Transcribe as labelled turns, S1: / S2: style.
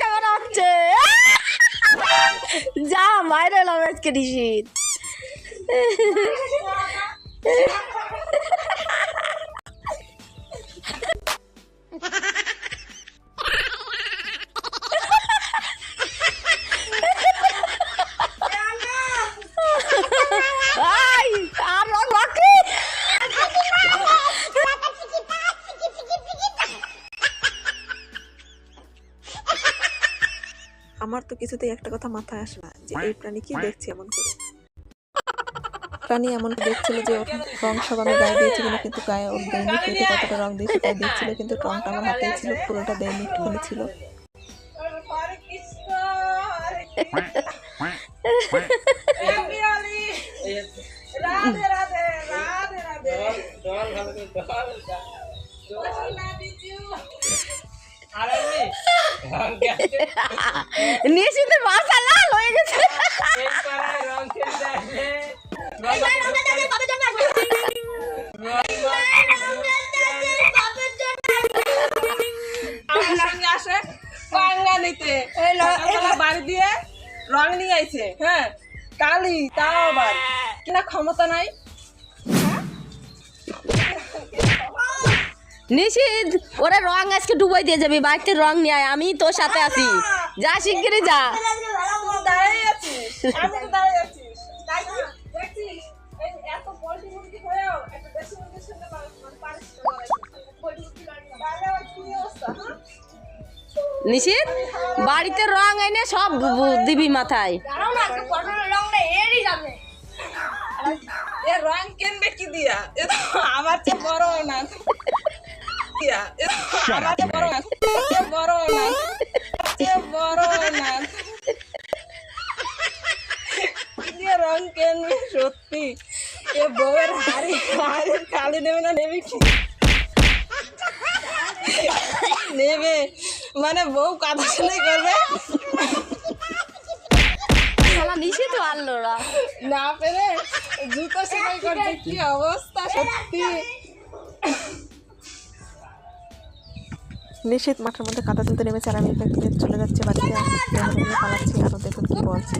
S1: Camera হচ্ছে যা মাইরে এলাম আজকে নিশিত
S2: আমার তো কিছুতেই একটা কথা মাথায় আসে না যে এই প্রাণী কি দেখছি এমন করে? প্রাণী এমন দেখছিল যে ওর রং সব আমি গায়ে দিয়েছি কিনা কিন্তু গায়ে ওর দেয়নি পেটে কতটা রং দিয়েছি তাই দেখছিল কিন্তু রংটা আমার হাতেই ছিল পুরোটা দেয়নি একটুখানি ছিল।
S3: হরে
S1: নিশিতে মাথা লাল হয়ে গেছে।
S3: বাড়ি দিয়ে রং নিয়ে আইছে হ্যাঁ? কালি, তাও আবার। কিনা ক্ষমতা নাই?
S1: নিশিত ওরা রং আজকে ডুবাই দিয়ে যাবি, বাড়িতে রং নিয়ে আমি তোর সাথে আছি যা শিগগিরই যা
S3: তুই দাঁড়িয়ে আছিস আমি তো দাঁড়িয়ে আছিস তাই না? দেখছিস এই এত পোল্ট্রি মুরগি হয়েও একটা দেশি মুরগির সঙ্গে পারিস না লড়াই করতে। পোল্ট্রি মুরগি লড়াই করে। তাহলে আবার কি অবস্থা
S1: নিশিত বাড়িতে রং এনে সব দিবি মাথায়
S3: রং দিয়া তো বড় না দিয়া এ তো
S4: Shut up,
S3: চেয়ে বড় না বড় না বড় না। কি দিয়ে রং কিনবে সত্যি। এ বউয়ের হাড়ি হাড়ি কালি নেবে না নেবে কি? নেবে। মানে বউ কাদা সেলাই করবে।
S1: শালা নিশিত আনলো
S3: না পেরে জুতো সেলাই করছে কি অবস্থা সত্যি।
S2: নিশ্চিত মাঠের মধ্যে কাদা তুলতে নেমেছে আর আমি চলে যাচ্ছে বাড়িতে। পালাচ্ছি আরও দেখুন কী বলছে?